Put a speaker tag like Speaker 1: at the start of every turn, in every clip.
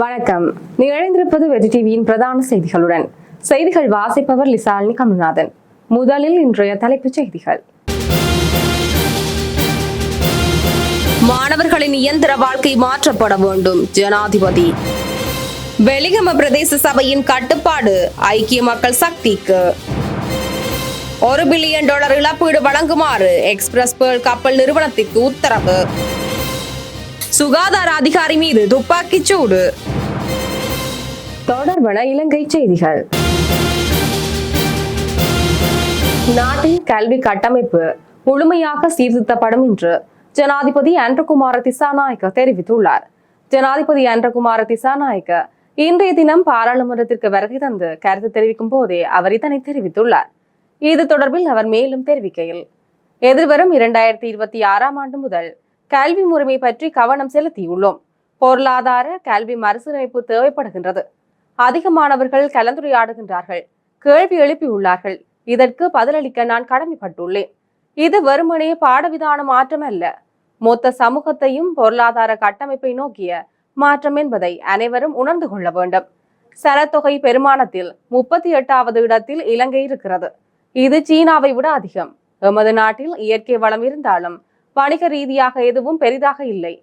Speaker 1: வணக்கம். நிகழ்ந்திருப்பது வெற்றி டிவியின் பிரதான செய்திகளுடன். செய்திகள் வாசிப்பவர் லிசாலினி கமல்நாதன். முதலில் இன்றைய தலைப்புச் செய்திகள். மாணவர்களின் இயந்திர வாழ்க்கை மாற்றப்பட வேண்டும். ஜனாதிபதி. வெளிகம பிரதேச சபையின் கட்டுப்பாடு. ஐக்கிய மக்கள் சக்திக்கு. ஒரு பில்லியன் டாலர் இழப்பீடு வழங்குமாறு எக்ஸ்பிரஸ் பேர்ல் கப்பல் நிறுவனத்திற்கு உத்தரவு. சுகாதார அதிகாரி மீது துப்பாக்கிச் சூடு. தொடர்பன இலங்கை செய்திகள். நாட்டின் கல்வி கட்டமைப்பு முழுமையாக சீர்திருத்தப்படும் என்று ஜனாதிபதி அன்றகுமார திசாநாயக்க தெரிவித்துள்ளார். ஜனாதிபதி அன்றகுமார திசாநாயக்க இன்றைய தினம் பாராளுமன்றத்திற்கு வருகை தந்து கருத்து தெரிவிக்கும் போதே அவர் இதனை தெரிவித்துள்ளார். இது தொடர்பில் அவர் மேலும் தெரிவிக்கையில் எதிர்வரும் இரண்டாயிரத்தி இருபத்தி ஆறாம் ஆண்டு முதல் கல்வி முறைமை பற்றி கவனம் செலுத்தியுள்ளோம். பொருளாதார கல்வி மறுசீரமைப்பு தேவைப்படுகின்றது. அதிக மாணவர்கள் கலந்துரையாடுகின்றார்கள். கேள்வி எழுப்பியுள்ளார்கள். இதற்கு பதிலளிக்க நான் கடமைப்பட்டுள்ளேன். இது வெறுமனே பாடவிதான மாற்றம் அல்ல மொத்த சமூகத்தையும் பொருளாதார கட்டமைப்பை நோக்கிய மாற்றம் என்பதை அனைவரும் உணர்ந்து கொள்ள வேண்டும். சனத்தொகை பெருமானத்தில் முப்பத்தி எட்டாவது இடத்தில் இலங்கை இருக்கிறது. இது சீனாவை விட அதிகம். எமது நாட்டில் இயற்கை வளம் இருந்தாலும் வணிக ரீதியாக எதுவும் பெரிதாக இல்லை.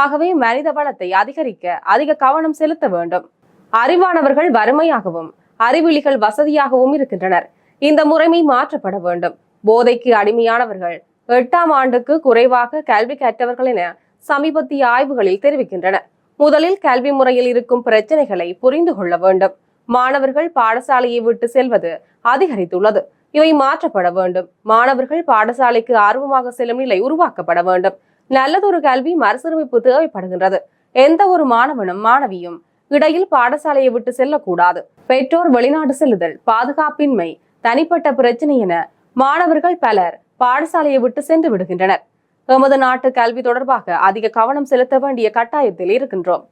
Speaker 1: ஆகவே மனித வளத்தை அதிகரிக்க அதிக கவனம் செலுத்த வேண்டும். அறிவானவர்கள் வறுமையாகவும் அறிவிலிகள் வசதியாகவும் இருக்கின்றனர். இந்த முறைமை மாற்றப்பட வேண்டும். போதைக்கு அடிமையானவர்கள் எட்டாம் ஆண்டுக்கு குறைவாக கல்வி கற்றவர்கள் என சமீபத்திய ஆய்வுகளில் தெரிவிக்கின்றன முதலில் கல்வி முறையில் இருக்கும் பிரச்சனைகளை புரிந்து கொள்ள வேண்டும். மாணவர்கள் பாடசாலையை விட்டு செல்வது அதிகரித்துள்ளது. இவை மாற்றப்பட வேண்டும். மாணவர்கள் பாடசாலைக்கு ஆர்வமாக செல்லும் நிலை உருவாக்கப்பட வேண்டும். நல்லதொரு கல்வி மறுசீரமைப்பு தேவைப்படுகின்றது. எந்த ஒரு மாணவனும் மாணவியும் இடையில் பாடசாலையை விட்டு செல்லக்கூடாது. பெற்றோர் வெளிநாடு செல்லுதல் பாதுகாப்பின்மை தனிப்பட்ட பிரச்சனை என மாணவர்கள் பலர் பாடசாலையை விட்டு சென்று விடுகின்றனர். எமது நாட்டு கல்வி தொடர்பாக அதிக கவனம் செலுத்த வேண்டிய கட்டாயத்தில் இருக்கின்றோம்.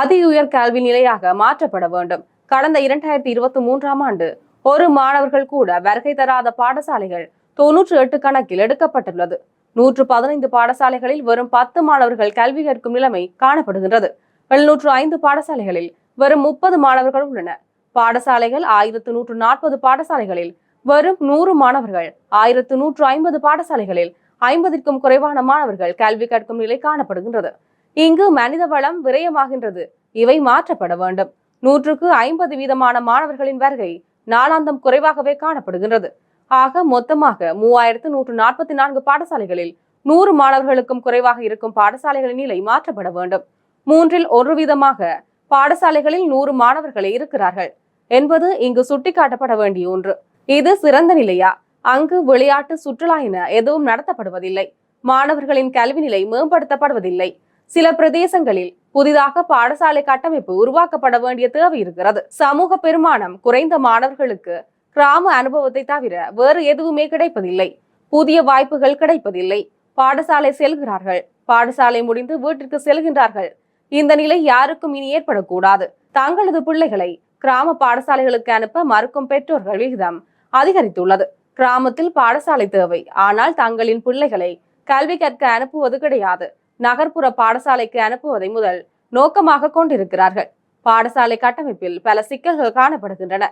Speaker 1: அதி உயர் கல்வி நிலையாக மாற்றப்பட வேண்டும். கடந்த இரண்டாயிரத்தி இருபத்தி மூன்றாம் ஆண்டு ஒரு மாணவர்கள் கூட வருகை தராத பாடசாலைகள் தொன்னூற்று எட்டு கணக்கில் எடுக்கப்பட்டுள்ளது. நூற்று பதினைந்து பாடசாலைகளில் வெறும் பத்து மாணவர்கள் கல்வி கற்கும் நிலைமை காணப்படுகின்றது. எழுநூற்று ஐந்து பாடசாலைகளில் வெறும் முப்பது மாணவர்கள் உள்ளனர். பாடசாலைகள் ஆயிரத்து நூற்று நாற்பது பாடசாலைகளில் வெறும் நூறு மாணவர்கள். ஆயிரத்து நூற்று ஐம்பது பாடசாலைகளில் ஐம்பதிற்கும் குறைவான மாணவர்கள் கல்வி கற்கும் நிலை காணப்படுகின்றது. இங்கு மனித வளம் விரயமாகின்றது. இவை மாற்றப்பட வேண்டும். நூற்றுக்கு ஐம்பது வீதமான மாணவர்களின் வருகை நாளாந்தம் குறைவாகவே காணப்படுகின்றது. ஆக மொத்தமாக மூவாயிரத்து நூற்று நாற்பத்தி நான்கு பாடசாலைகளில் நூறு மாணவர்களுக்கும் குறைவாக இருக்கும் பாடசாலைகளின் நிலை மாற்றப்பட வேண்டும். மூன்றில் ஒரு வீதமாக பாடசாலைகளில் நூறு மாணவர்களே இருக்கிறார்கள். என்பது இங்கு சுட்டிக்காட்டப்பட வேண்டிய ஒன்று. இது சிறந்த நிலையா? அங்கு விளையாட்டு சுற்றுலா என எதுவும் நடத்தப்படுவதில்லை. மாணவர்களின் கல்வி நிலை மேம்படுத்தப்படுவதில்லை. சில பிரதேசங்களில் புதிதாக பாடசாலை கட்டமைப்பு உருவாக்கப்பட வேண்டிய தேவை இருக்கிறது. சமூக பெருமானம் குறைந்த மாணவர்களுக்கு கிராம அனுபவத்தை தவிர வேறு எதுவுமே கிடைப்பதில்லை. புதிய வாய்ப்புகள் கிடைப்பதில்லை. பாடசாலை செல்கிறார்கள். பாடசாலை முடிந்து வீட்டிற்கு செல்கின்றார்கள். இந்த நிலை யாருக்கும் இனி ஏற்படக்கூடாது. தங்களது பிள்ளைகளை கிராம பாடசாலைகளுக்கு அனுப்ப மறுக்கும் பெற்றோர்கள் விகிதம் அதிகரித்துள்ளது. கிராமத்தில் பாடசாலை தேவை. ஆனால் தங்களின் பிள்ளைகளை கல்வி கற்க அனுப்புவது கிடையாது. நகர்ப்புற பாடசாலைக்கு அனுப்புவதை முதல் நோக்கமாக கொண்டிருக்கிறார்கள். பாடசாலை கட்டமைப்பில் பல சிக்கல்கள் காணப்படுகின்றன.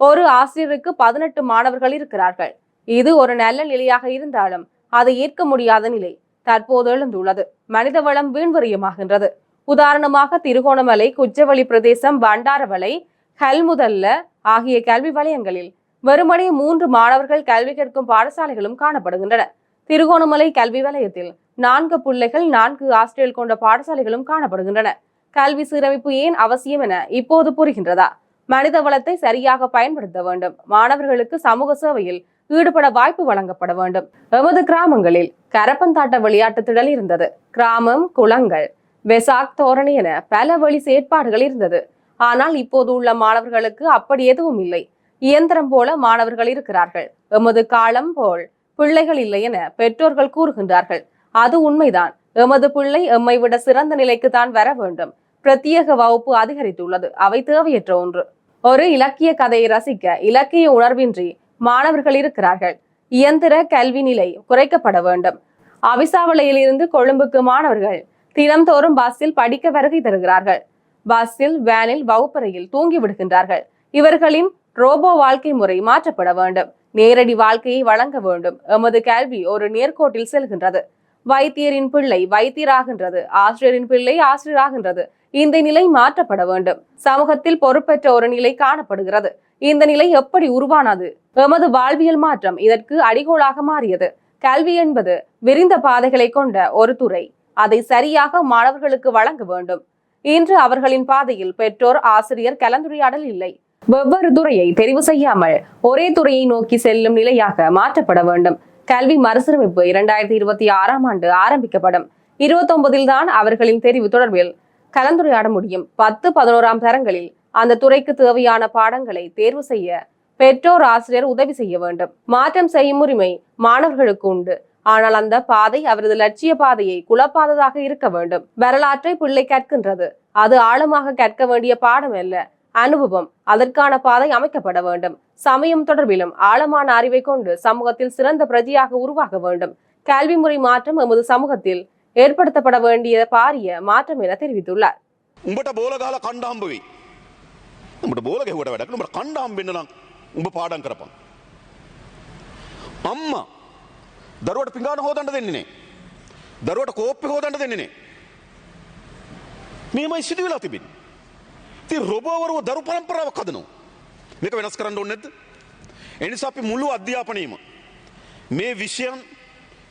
Speaker 1: ஒரு ஆசிரியருக்கு பதினெட்டு மாணவர்கள் இருக்கிறார்கள். இது ஒரு நல்ல நிலையாக இருந்தாலும் அதை ஏற்க முடியாத நிலை தற்போது எழுந்துள்ளது. மனித வளம் வீண்வரியமாகின்றது உதாரணமாக திருகோணமலை குச்சவெளி பிரதேசம் பண்டாரவளை ஹல்முதல்ல ஆகிய கல்வி வலயங்களில் வெறுமனே மூன்று மாணவர்கள் கல்வி கேட்கும் பாடசாலைகளும் காணப்படுகின்றன. திருகோணமலை கல்வி வலயத்தில் நான்கு பிள்ளைகள் நான்கு ஆசிரியர்கள் கொண்ட பாடசாலைகளும் காணப்படுகின்றன. கல்வி சீரமைப்பு ஏன் அவசியம் என இப்போது புரிகின்றதா? மனித வளத்தை சரியாக பயன்படுத்த வேண்டும். மாணவர்களுக்கு சமூக சேவையில் ஈடுபட வாய்ப்பு வழங்கப்பட வேண்டும். எமது கிராமங்களில் கரப்பந்தாட்ட விளையாட்டு திடல் இருந்தது. கிராமம் குளங்கள் வெசாக் தோரணி என பல வழி செயற்பாடுகள் இருந்தது. ஆனால் இப்போது உள்ள மாணவர்களுக்கு அப்படி எதுவும் இல்லை. இயந்திரம் போல மாணவர்கள் இருக்கிறார்கள். எமது காலம் போல் பிள்ளைகள் இல்லை என பெற்றோர்கள் கூறுகின்றார்கள். அது உண்மைதான். எமது பிள்ளை எம்மை விட சிறந்த நிலைக்கு தான் வர வேண்டும். பிரத்யேக வகுப்பு அதிகரித்துள்ளது. அவை தேவையற்ற ஒன்று. ஒரு இலக்கிய கதையை ரசிக்க இலக்கிய உணர்வின்றி மாணவர்கள் இருக்கிறார்கள். இயந்திர கல்வி நிலை குறைக்கப்பட வேண்டும். அவிசாவளையில் இருந்து கொழும்புக்கு மாணவர்கள் தினம்தோறும் பஸ்ஸில் படிக்க வருகை தருகிறார்கள். பஸ்ஸில் வேனில் வகுப்பறையில் தூங்கி விடுகின்றார்கள். இவர்களின் ரோபோ வாழ்க்கை முறை மாற்றப்பட வேண்டும். நேரடி வாழ்க்கையை வழங்க வேண்டும். எமது கேள்வி ஒரு நேர்கோட்டில் செல்கின்றது. வைத்தியரின் பிள்ளை வைத்தியராகின்றது. ஆசிரியரின் பிள்ளை ஆசிரியராகின்றது. இந்த நிலை மாற்றப்பட வேண்டும். சமூகத்தில் பொறுப்பற்ற ஒரு நிலை காணப்படுகிறது. இந்த நிலை எப்படி உருவானது? எமது வாழ்வியல் மாற்றம் இதற்கு அடிகோலாக மாறியது. கல்வி என்பது விரிந்த பாதைகளை கொண்ட ஒரு துறை. அதை சரியாக மாணவர்களுக்கு வழங்க வேண்டும். இன்று அவர்களின் பாதையில் பெற்றோர் ஆசிரியர் கலந்துரையாடல் இல்லை. வெவ்வேறு துறையை தெரிவு செய்யாமல் ஒரே துறையை நோக்கி செல்லும் நிலையாக மாற்றப்பட வேண்டும். கல்வி மறுசீரமைப்பு இரண்டாயிரத்தி இருபத்தி ஆறாம் ஆண்டு ஆரம்பிக்கப்படும். இருபத்தொன்பதில் தான் அவர்களின் தெரிவு தொடர்பில் கலந்துரையாட முடியும். பத்து பதினோராம் தரங்களில் அந்த துறைக்கு தேவையான பாடங்களை தேர்வு செய்ய பெற்றோர் ஆசிரியர் உதவி செய்ய வேண்டும். மாற்றம் செய்யும் உரிமை மாணவர்களுக்கு உண்டு. ஆனால் அந்த பாதை அவரது லட்சிய பாதையை குழப்பாததாக இருக்க வேண்டும். வரலாற்றை பிள்ளை கற்கின்றது அது ஆழமாக கேட்க வேண்டிய பாடம் அல்ல. அனுபவம் அதற்கான பாதை அமைக்கப்பட வேண்டும். சமயம் தொடர்பிலும் ஆழமான அறிவை கொண்டு சமூகத்தில் சிறந்த பிரதியாக உருவாக வேண்டும். கல்வி முறை மாற்றம் எமது சமூகத்தில் ஏற்படுத்தப்பட வேண்டிய பாரிய மாற்றம் என தெரிவித்துள்ளார்.
Speaker 2: உங்கள்கிட்ட போலகால உங்க பாடம் கிடப்பான் அம்மா දරුවට පිඟාන හොදන්න දෙන්නේ නෑ. දරුවට කෝප්පේ හොදන්න දෙන්නේ නෑ. මේමයි සිදු වෙලා තිබෙන්නේ. ඉතින් රොබෝවරුව දරු පරම්පරාවක් හදනවා. මේක වෙනස් කරන්න ඕනේ නැද්ද? ඒ නිසා අපි මුළු අධ්‍යාපනයේම මේ විෂයන්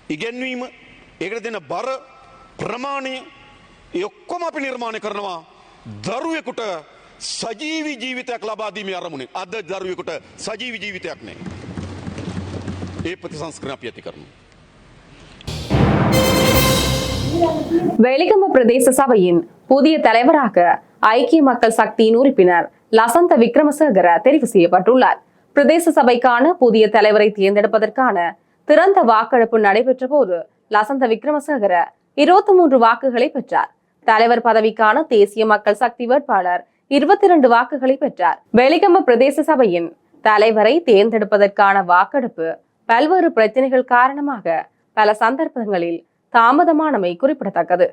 Speaker 2: ඉගැන්වීම ඒකට දෙන බර ප්‍රමාණය ඒ ඔක්කොම අපි නිර්මාණය කරනවා දරුවෙකුට සජීවි ජීවිතයක් ලබාදීමේ අරමුණේ අද දරුවෙකුට සජීවි ජීවිතයක් නෑ. ඒ ප්‍රතිසංස්කරණ අපි ඇති කරනවා.
Speaker 1: வெளிகம பிரதேச சபையின் புதிய தலைவராக ஐக்கிய மக்கள் சக்தியின் உறுப்பினர் லசந்த விக்ரமசேகர தெரிவு செய்யப்பட்டுள்ளார். பிரதேச சபைக்கான புதிய தலைவரை தேர்ந்தெடுப்பதற்கான திறந்த வாக்கெடுப்பு நடைபெற்ற போது லசந்த விக்ரமசேகர இருபத்தி மூன்று வாக்குகளை பெற்றார். தலைவர் பதவிக்கான தேசிய மக்கள் சக்தி வேட்பாளர் இருபத்தி இரண்டு வாக்குகளை பெற்றார். வெளிகம பிரதேச சபையின் தலைவரை தேர்ந்தெடுப்பதற்கான வாக்கெடுப்பு பல்வேறு பிரச்சனைகள் காரணமாக பல சந்தர்ப்பங்களில் தாமதமானமை குறிப்பிடத்தக்கது.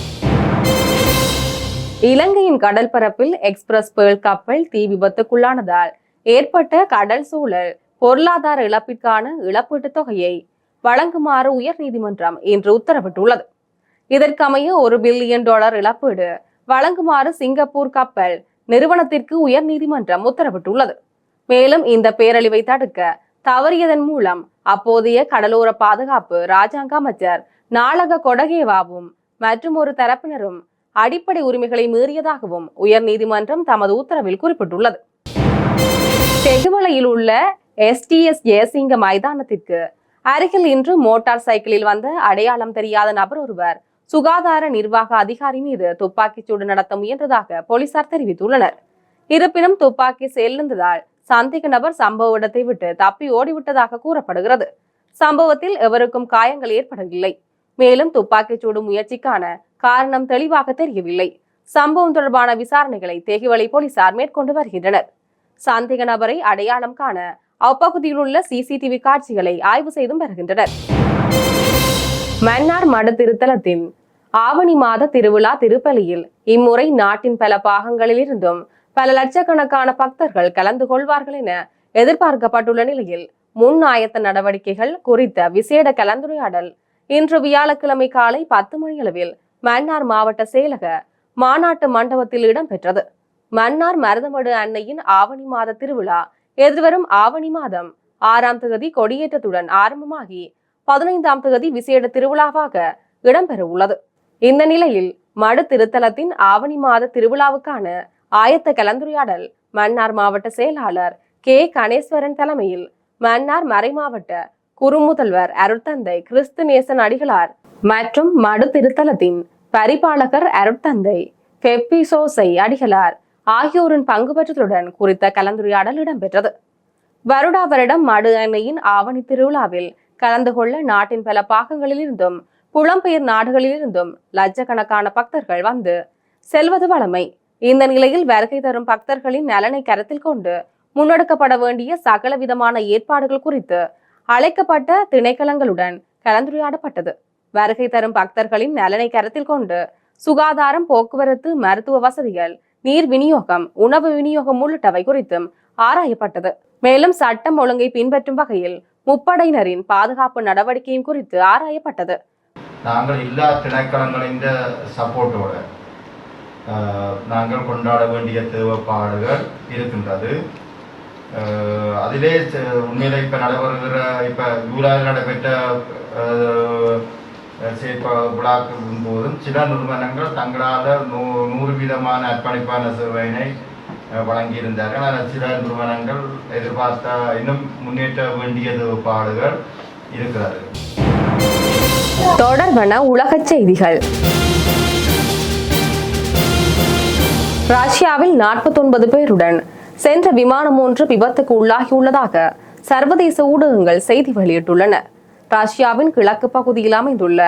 Speaker 1: இலங்கையின் கடல் பரப்பில் எக்ஸ்பிரஸ் பேர்ல் கப்பல் தீ விபத்துக்குள்ளானதால் ஏற்பட்ட கடல் சூழல் பொருளாதார இழப்பிற்கான இழப்பீட்டுத் தொகையை வழங்குமாறு உயர்நீதிமன்றம் இன்று உத்தரவிட்டுள்ளது. இதற்கமைய ஒரு பில்லியன் டாலர் இழப்பீடு வழங்குமாறு சிங்கப்பூர் கப்பல் நிறுவனத்திற்கு உயர்நீதிமன்றம் உத்தரவிட்டுள்ளது. மேலும் இந்த பேரழிவை தடுக்க தவறியதன் மூலம் அப்போதைய கடலோர பாதுகாப்பு ராஜாங்க அமைச்சர் நாளக கொடகேவாவும் மற்றும் ஒரு தரப்பினரும் அடிப்படை உரிமைகளை மீறியதாகவும் உயர்நீதிமன்றம் தமது உத்தரவில் குறிப்பிட்டுள்ளது. தெகுமலையில் உள்ள எஸ்டிஎஸ் ஜெயசிங்க மைதானத்திற்கு அருகில் இன்று மோட்டார் சைக்கிளில் வந்த அடையாளம் தெரியாத நபர் ஒருவர் சுகாதார நிர்வாக அதிகாரி மீது துப்பாக்கிச் சூடு நடத்த முயன்றதாக போலீசார் தெரிவித்துள்ளனர். இருப்பினும் துப்பாக்கி செல்லுந்ததால் சந்தேக நபர் சம்பவ இடத்தை விட்டு தப்பி ஓடிவிட்டதாக கூறப்படுகிறது. சம்பவத்தில் எவருக்கும் காயங்கள் ஏற்படவில்லை. மேலும் துப்பாக்கிச் சூடு முயற்சிக்கான காரணம் தெளிவாக தெரியவில்லை. சம்பவம் தொடர்பான விசாரணைகளை தேகிவலை போலீசார் மேற்கொண்டு வருகின்றனர். சந்தேக நபரை அடையாளம் காண அப்பகுதியில் உள்ள சிசிடிவி காட்சிகளை ஆய்வு செய்தும் வருகின்றனர். மன்னார் மட திருத்தலத்தின் ஆவணி மாத திருவிழா திருப்பலியில் இம்முறை நாட்டின் பல பாகங்களில் இருந்தும் பல லட்சக்கணக்கான பக்தர்கள் கலந்து கொள்வார்கள் என எதிர்பார்க்கப்பட்டுள்ள நிலையில் முன் ஆயத்த நடவடிக்கைகள் குறித்த விசேட கலந்துரையாடல் இன்று வியாழக்கிழமை காலை பத்து மணியளவில் மன்னார் மாவட்ட செயலக மாநாட்டு மண்டபத்தில் இடம்பெற்றது. மன்னார் மருதமடு அன்னையின் ஆவணி மாத திருவிழா எதிர்வரும் ஆவணி மாதம் ஆறாம் தேதி கொடியேற்றத்துடன் ஆரம்பமாகி பதினைந்தாம் தேதி விசேட திருவிழாவாக இடம்பெற உள்ளது. இந்த நிலையில் மடு திருத்தலத்தின் ஆவணி மாத திருவிழாவுக்கான ஆயத்த கலந்துரையாடல் மன்னார் மாவட்ட செயலாளர் கே. கணேஸ்வரன் தலைமையில் மன்னார் மறைமாவட்ட குறுமுதல்வர் அருட்தந்தை கிறிஸ்து நேசன் அடிகளார். மற்றும் மடு திருத்தலத்தின் பரிபாலகர் அருட்தந்தை பெப்பிசோசை அடிகளார். ஆகியோரின் பங்கு பெற்றதுடன் குறித்த கலந்துரையாடல் இடம்பெற்றது. வருடா வருடம் மடு அன்னையின் ஆவணி திருவிழாவில் கலந்து கொள்ள நாட்டின் பல பாகங்களிலிருந்தும் புலம்பெயர் நாடுகளிலிருந்தும் லட்சக்கணக்கான பக்தர்கள் வந்து செல்வது வழமை. இந்த நிலையில் வருகை தரும் பக்தர்களின் நலனை கருத்தில் கொண்டு முன்னெடுக்கப்பட வேண்டிய சகல விதமான ஏற்பாடுகள் குறித்து அழைக்கப்பட்ட திணைக்களங்களுடன் கலந்துரையாடப்பட்டது. வருகை தரும் பக்தர்களின் நலனை கருத்தில் கொண்டு சுகாதாரம் போக்குவரத்து மருத்துவ வசதிகள் நீர் விநியோகம் உணவு விநியோகம் உள்ளிட்டவை குறித்தும் ஆராயப்பட்டது. மேலும் சட்டம் ஒழுங்கை பின்பற்றும் வகையில் முப்படையினரின் பாதுகாப்பு நடவடிக்கையும் குறித்து ஆராயப்பட்டது.
Speaker 3: நாங்கள் எல்லா திணைக்களங்களின் சப்போர்ட்டோட நாங்கள் கொண்டாட வேண்டிய தேவைப்பாடுகள் இருக்கின்றது. அதிலே ச- உண்மையில இப்போ நடைபெறுகிற இப்போ ஜூலாயில் நடைபெற்ற அஹ், செயற்ப விழாக்களின் போதும் சில நிறுவனங்கள் தங்களால் நூ நூறு விதமான அர்ப்பணிப்பான சேவையினை வழங்கியிருந்தார்கள். ஆனால் சில நிறுவனங்கள் எதிர்பார்த்த இன்னும் முன்னேற்ற வேண்டியது பாடுகள் இருக்கிறார்கள்
Speaker 1: தொடர்பான உலகச் செய்திகள். ரஷ்யாவில் 49 பேருடன் சென்ற விமானம் ஒன்று விபத்துக்கு உள்ளாகியுள்ளதாக சர்வதேச ஊடகங்கள் செய்தி வெளியிட்டுள்ளன. ரஷ்யாவின் கிழக்கு பகுதியில் அமைந்துள்ள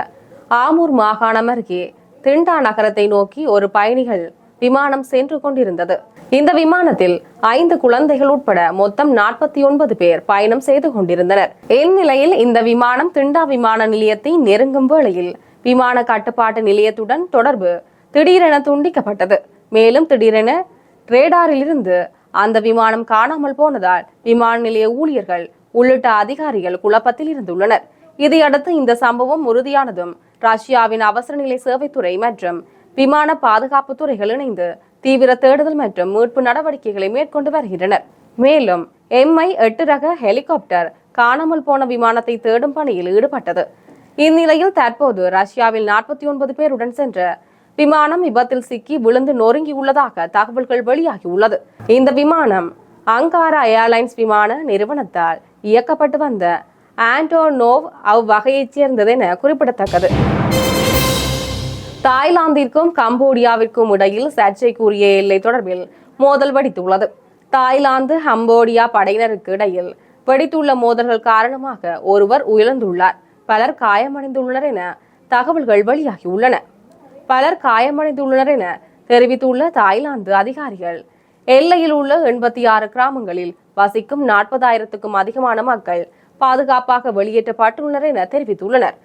Speaker 1: ஆமூர் மாகாணம் அருகே திண்டா நகரத்தை நோக்கி ஒரு பயணிகள் விமானம் சென்று கொண்டிருந்தது. இந்த விமானத்தில் ஐந்து குழந்தைகள் உட்பட மொத்தம் நாற்பத்தி ஒன்பது பேர் பயணம் செய்து கொண்டிருந்தனர். இந்நிலையில் இந்த விமானம் திண்டா விமான நிலையத்தை நெருங்கும் வேளையில் விமான கட்டுப்பாட்டு நிலையத்துடன் தொடர்பு திடீரென துண்டிக்கப்பட்டது. மேலும் திடீரென ரேடாரிலிருந்து அந்த விமானம் காணாமல் போனதால் விமான நிலைய ஊழியர்கள் உள்ளிட்ட அதிகாரிகள் குழப்பத்தில் இருந்துள்ளனர். இதையடுத்து இந்த சம்பவம் உறுதியானதும் ரஷ்யாவின் அவசர நிலை சேவைத்துறை மற்றும் விமான பாதுகாப்பு துறைகள் இணைந்து தீவிர தேடுதல் மற்றும் மீட்பு நடவடிக்கைகளை மேற்கொண்டு வருகின்றனர். மேலும் எம்ஐ எட்டு ரக ஹெலிகாப்டர் காணாமல் போன விமானத்தை தேடும் பணியில் ஈடுபட்டது. இந்நிலையில் தற்போது ரஷ்யாவில் நாற்பத்தி ஒன்பது பேருடன் சென்ற விமானம் விபத்தில் சிக்கி விழுந்து நொறுங்கி உள்ளதாக தகவல்கள் வெளியாகியுள்ளது இந்த விமானம் அங்காரா ஏர்லைன்ஸ் விமான நிறுவனத்தால் இயக்கப்பட்டு வந்த ஆண்டோனோவ் அவ்வகையைச் சேர்ந்தது என குறிப்பிடத்தக்கது. தாய்லாந்திற்கும் கம்போடியாவிற்கும் இடையில் சர்ச்சைக்குரிய எல்லை தொடர்பில் மோதல் வெடித்துள்ளது. தாய்லாந்து கம்போடியா படையினருக்கு இடையில் வெடித்துள்ள மோதல்கள் காரணமாக ஒருவர் உயர்ந்துள்ளார் பலர் காயமடைந்துள்ளனர் என தகவல்கள் வெளியாகியுள்ளன பலர் காயமடைந்துள்ளனர் என தெரிவித்துள்ள தாய்லாந்து அதிகாரிகள். எல்லையில் உள்ள எண்பத்தி ஆறு கிராமங்களில் வசிக்கும் நாற்பதாயிரத்துக்கும் அதிகமான மக்கள் பாதுகாப்பாக வெளியேற்றப்பட்டுள்ளனர் என தெரிவித்துள்ளனர்.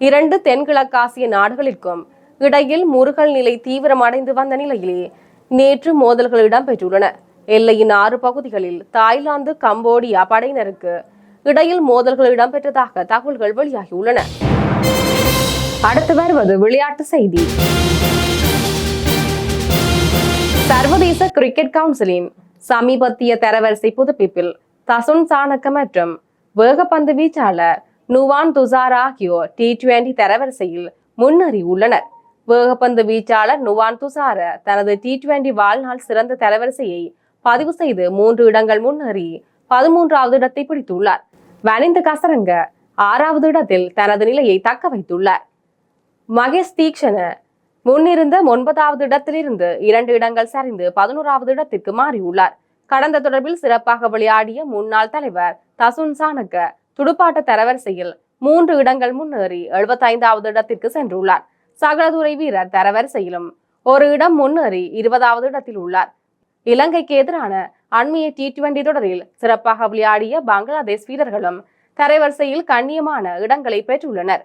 Speaker 1: இரண்டு தென்கிழக்காசிய நாடுகளிற்கும் இடையில் முருகல் நிலை தீவிரமடைந்து வந்த நிலையிலே நேற்று மோதல்கள் இடம்பெற்றுள்ளன. எல்லையின் ஆறு பகுதிகளில் தாய்லாந்து கம்போடியா படையினருக்கு இடையில் மோதல்கள் இடம்பெற்றதாக தகவல்கள் வெளியாகியுள்ளன. அடுத்து வருவது விளையாட்டு செய்தி. சர்வதேச கிரிக்கெட் கவுன்சிலின் சமீபத்திய தரவரிசை புதுப்பிப்பில் தசுன் சாணக்க மற்றும் வேகப்பந்து வீச்சாளர் நுவான் துசார் ஆகியோர் டி டுவெண்டி தரவரிசையில் முன்னேறி உள்ளனர். வேகப்பந்து வீச்சாளர் நுவான் துசார தனது டி டுவெண்டி வாழ்நாள் சிறந்த தரவரிசையை பதிவு செய்து மூன்று இடங்கள் முன்னேறி பதிமூன்றாவது இடத்தை பிடித்துள்ளார். வனிந்து கசரங்க ஆறாவது இடத்தில் தனது நிலையை தக்க வைத்துள்ளார். மகேஷ் தீக்ஷண முன்னிருந்த ஒன்பதாவது இடத்திலிருந்து இரண்டு இடங்கள் சரிந்து பதினோராவது இடத்திற்கு மாறியுள்ளார். கடந்த தொடர்பில் சிறப்பாக விளையாடிய முன்னாள் தலைவர் தசுன் சானக்க துடுப்பாட்ட தரவரிசையில் மூன்று இடங்கள் முன்னேறி எழுபத்தைந்தாவது இடத்திற்கு சென்றுள்ளார். சகலதுறை வீரர் தரவரிசையிலும் ஒரு இடம் முன்னேறி இருபதாவது இடத்தில் உள்ளார். இலங்கைக்கு எதிரான அண்மைய டி டுவெண்டி தொடரில் சிறப்பாக விளையாடிய பங்களாதேஷ் வீரர்களும் தரைவரிசையில் கண்ணியமான இடங்களை பெற்றுள்ளனர்.